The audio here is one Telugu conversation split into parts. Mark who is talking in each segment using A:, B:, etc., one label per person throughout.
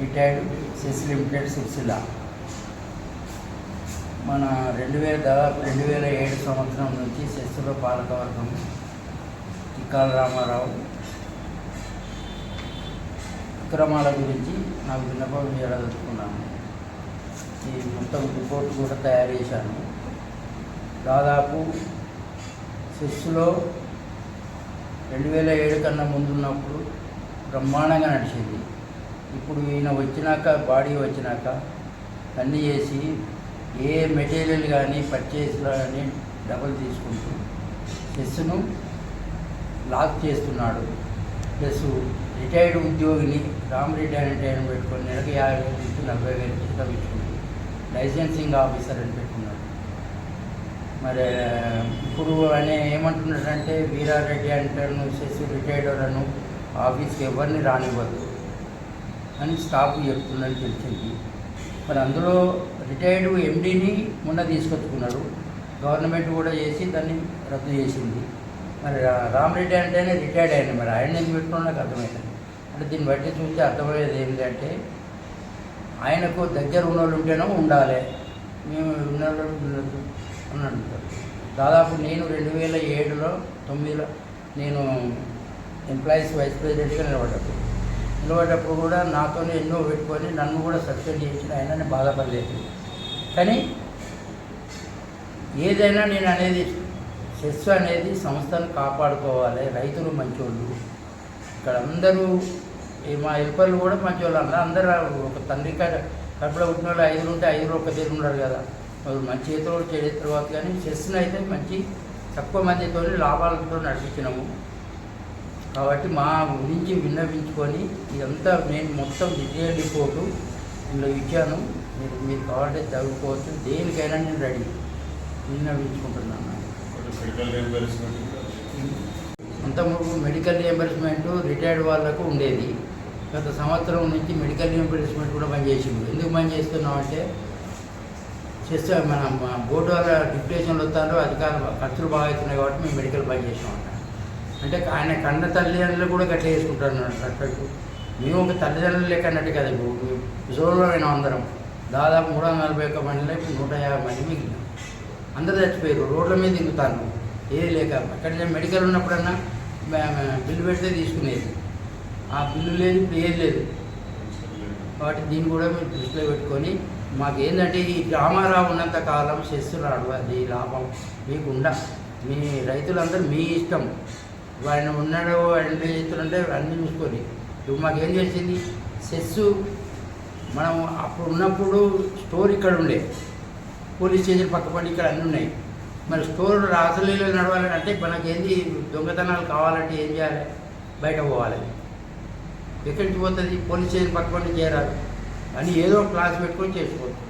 A: Retired cess limited Sircilla. మన రెండు వేల దాదాపు రెండు వేల ఏడు సంవత్సరం నుంచి సెస్సులో పాలకవర్గం తిక్కాల రామారావు విక్రమాల గురించి నాకు విన్నపం చేయదలుచుకున్నాను ఈ మొత్తం రిపోర్ట్ కూడా తయారు చేశాను. దాదాపు సెస్సులో రెండు వేల ఏడు కన్నా ముందున్నప్పుడు బ్రహ్మాండంగా నడిచింది. ఇప్పుడు ఈయన వచ్చినాక బాడీ వచ్చినాక అన్నీ చేసి ఏ మెటీరియల్ కానీ పర్చేస్లో కానీ డబల్ తీసుకుంటూ చెస్ను లాక్ చేస్తున్నాడు. ప్లస్ రిటైర్డ్ ఉద్యోగిని రామ్ రిటైర్ అంటే పెట్టుకొని నెలకు యాభై వేల నుంచి నలభై వేల జీతం ఇచ్చుకుంటూ లైసెన్సింగ్ ఆఫీసర్ అని పెట్టుకున్నాడు మరి ఇప్పుడు ఆయన ఏమంటున్నాడంటే వీరారెడ్డి అంటాను సెస్ రిటైర్డ్ అను ఆఫీస్కి ఎవరిని రానివ్వద్దు అని స్టాఫ్ చెప్తున్నది తెలిసింది. మరి అందులో రిటైర్డ్ ఎండీని మొన్న తీసుకొచ్చుకున్నాడు. గవర్నమెంట్ కూడా చేసి దాన్ని రద్దు చేసింది. మరి రా- రామరెడ్డి అంటేనే రిటైర్డ్ అయ్యాను మరి. ఆయన నేను పెట్టుకున్నా నాకు అర్థమైంది. అంటే దీన్ని బట్టి చూస్తే అర్థమయ్యేది ఏంటంటే ఆయనకు దగ్గర ఉన్న వాళ్ళు ఉంటేనో ఉండాలి. మేము ఉన్న వాళ్ళు అని అంటారు దాదాపు నేను రెండు వేల ఏడులో తొమ్మిదిలో నేను ఎంప్లాయీస్ వైస్ ప్రెసిడెంట్గా నిలబడ్డప్పుడు. నిలబడ్డప్పుడు కూడా నాతోనే ఎన్నో పెట్టుకొని నన్ను కూడా సస్పెండ్ చేసిన ఆయనని బాధపడలేదు. కానీ ఏదైనా నేను అనేది సెస్ అనేది సంస్థను కాపాడుకోవాలి రైతులు మంచోళ్ళు. ఇక్కడ అందరూ ఈ మా హెల్పర్లు కూడా మంచోళ్ళు. అందరూ అందరూ ఒక తండ్రి కడుపులో పుట్టిన వాళ్ళు ఐదు ఉంటే ఐదుగురు ఒక తీరు ఉన్నారు కదా. వాళ్ళు మంచి చేతులు చెడు తర్వాత కానీ చెస్ని అయితే మంచి తక్కువ మందితో లాభాలతో నడిపించినాము. కాబట్టి మా గురించి విన్నవించుకొని ఇదంతా నేను మొత్తం డీటెయిల్ రిపోర్టు ఇందులో ఇచ్చాను. మీరు మీరు కావాలంటే చదువుకోవచ్చు. దేనికైనా నేను రెడీ విన్నవించుకుంటున్నాను. అంతకుముందు మెడికల్ రియంబర్స్మెంట్ రిటైర్డ్ వాళ్ళకు ఉండేది. గత సంవత్సరం నుంచి మెడికల్ రియంబర్స్మెంట్ కూడా బంద్ చేసింది ఎందుకు బంద్ చేస్తున్నాం అంటే చేస్తే మన బోర్డు వాళ్ళ డిప్రెషన్లు వస్తారో అధికారులు ఖర్చులు బాగా అవుతున్నాయి కాబట్టి మేము మెడికల్ బంద్ చేసాం అంటే. ఆయన కన్న తల్లిదండ్రులు కూడా గట్ల చేసుకుంటారు అన్నట్టు మేము ఒక తల్లిదండ్రులు లెక్క అన్నట్టు కదా ఇప్పుడు జోన్లో అయినా అందరం. దాదాపు మూడు వందల నలభై ఒక్క మందిలో ఇప్పుడు నూట యాభై మంది మిగిలిన. అందరూ చచ్చిపోయారు రోడ్ల మీద దిగుతాను ఏది లేక అక్కడ మెడికల్ ఉన్నప్పుడన్నా బిల్లు పెడితే తీసుకునేది. ఆ బిల్లు లేదు ఇప్పుడు ఏది లేదు. కాబట్టి దీన్ని కూడా మీరు దృష్టిలో పెట్టుకొని మాకు ఏంటంటే ఈ రామారావు ఉన్నంత కాలం చేస్తున్నాడు అది లాభం. మీకు ఉండ మీ రైతులందరూ మీ ఇష్టం. ఆయన ఉన్నాడు ఆయన చేస్తుంటే అన్నీ చూసుకొని. ఇప్పుడు మాకేం చేసింది సెస్ మనం అప్పుడు ఉన్నప్పుడు స్టోర్ ఇక్కడ ఉండే. పోలీస్ స్టేషన్ పక్కపడి ఇక్కడ అన్నీ ఉన్నాయి. మరి స్టోర్ రాసలీలో నడవాలంటే మనకేంది? మనకి ఏంది దొంగతనాలు కావాలంటే ఏం చేయాలి? బయట పోవాలి. ఎక్కడి నుంచి పోతుంది పోలీస్ స్టేషన్ పట్టుకొని చేరాలి అని ఏదో క్లాస్ పెట్టుకొని చేసుకోవచ్చు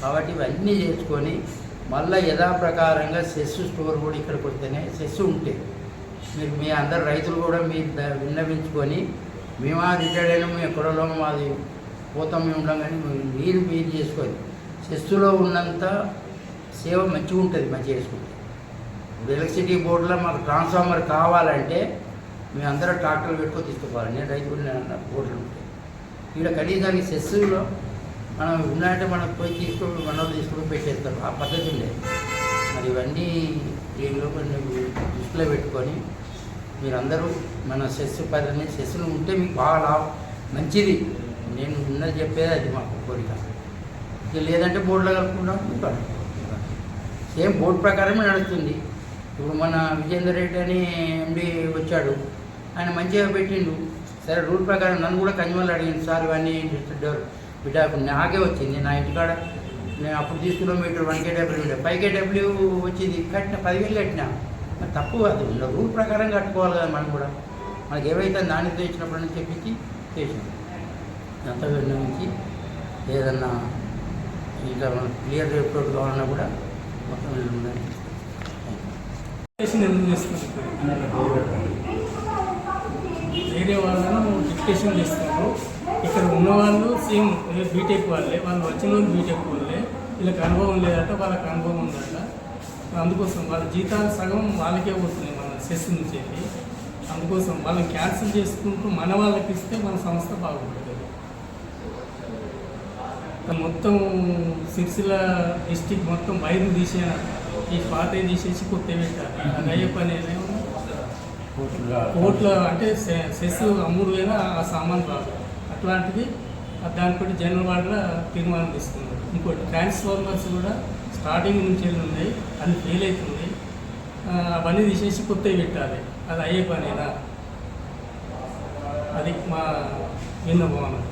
A: కాబట్టి ఇవన్నీ చేసుకొని మళ్ళీ యథాప్రకారంగా సెస్ స్టోర్ కూడా ఇక్కడికి వస్తేనే సెస్ ఉంటే మీరు మీ అందరు రైతులు కూడా మీరు విన్నవించుకొని మేమా రిటైర్డ్ అయినా మేము ఎక్కడో మాది పోతాం మేము ఉండం కానీ మీరు మీరు చేసుకొని సెస్సులో ఉన్నంత సేవ మంచిగా ఉంటుంది మంచిగా చేసుకుంటే. ఇప్పుడు ఎలక్ట్రిసిటీ బోర్డులో మాకు ట్రాన్స్ఫార్మర్ కావాలంటే మేము అందరూ ట్రాక్టర్లు పెట్టుకొని తీసుకోవాలి నేను రైతు నేను బోర్డులు ఉంటాయి ఇక్కడ కనీసానికి సెస్సులో మనం ఉన్నాయంటే మనం పోయి తీసుకొని మనం తీసుకుని తీసుకొని పెట్టేస్తారు. ఆ పద్ధతి ఉండేది మరి ఇవన్నీ దీనిలో దృష్టిలో పెట్టుకొని మీరందరూ మన సెస్ పదని సెస్సులు ఉంటే మీకు బాగా లాభం. మంచిది. నేను ఉన్నది చెప్పేది అది మాకు కోరిక. ఇక లేదంటే బోర్డులో కలుపుకుంటాం ఇంకా సేమ్ బోర్డు ప్రకారమే నడుస్తుంది. ఇప్పుడు మన విజేందర్ రెడ్డి అని ఎండి వచ్చాడు. ఆయన మంచిగా పెట్టిండు. సరే రూల్ ప్రకారం నన్ను కూడా కన్జ్యూమర్లు అడిగింది సార్ ఇవన్నీ డిస్ట్రిబ్యూటర్ బిడ్డ నాకే వచ్చింది. నా ఇంటికాడ నేను అప్పుడు తీసుకున్న మీటర్ వన్ కేడబ్ల్యూ ఉండే ఫైవ్ కేడబ్ల్యూ వచ్చింది. కట్టిన పదివేలు కట్టినా. మరి తప్పు అది రూల్ ప్రకారం కట్టుకోవాలి కదా మనం కూడా. మనకి ఏవైతే నాణ్యత ఇచ్చినప్పుడు అని చెప్పించి చేసాం ఎంత నుంచి ఏదన్నా ఇంకా మనకు క్లియర్ రిపోర్ట్ కావాలన్నా కూడా మొత్తం ఉండాలి
B: చేసింది ఎందుకు చేస్తున్నారు? వేరే వాళ్ళను డిక్టేషన్ చేస్తున్నారు ఇక్కడ ఉన్న వాళ్ళు సేమ్ బీటెక్ వాళ్ళే వాళ్ళు వచ్చిన వాళ్ళు బీటెక్ వాళ్ళే. వీళ్ళకి అనుభవం లేదట వాళ్ళకి అనుభవం ఉందట. అందుకోసం వాళ్ళ జీతాలు సగం వాళ్ళకే పోతున్నాయి మన సెస్ నుంచి అందుకోసం వాళ్ళని క్యాన్సిల్ చేసుకుంటూ మన వాళ్ళకి ఇస్తే మన సంస్థ బాగుపడుతుంది మొత్తం సిరిసిల్ల డిస్టిక్ మొత్తం వైర్లు తీసేయాలి. ఈ పాత తీసేసి కొత్త పెట్టాలి. అది అయ్యే పని కోర్టులో అంటే సెస్ అమ్ముడుగా ఆ సామాన్ రాదు. అట్లాంటిది దానిపై జనరల్ వార్డులో తీర్మానం తీసుకున్నారు. ఇంకోటి ట్రాన్స్ఫార్మర్స్ కూడా స్టార్టింగ్ నుంచి వెళ్ళి ఉన్నాయి అది ఫెయిల్ అవుతుంది. అవన్నీ తీసేసి కొత్తవి పెట్టాలి. అది అయ్యే పనేనా? అది మా విన్నపం అన్నమాట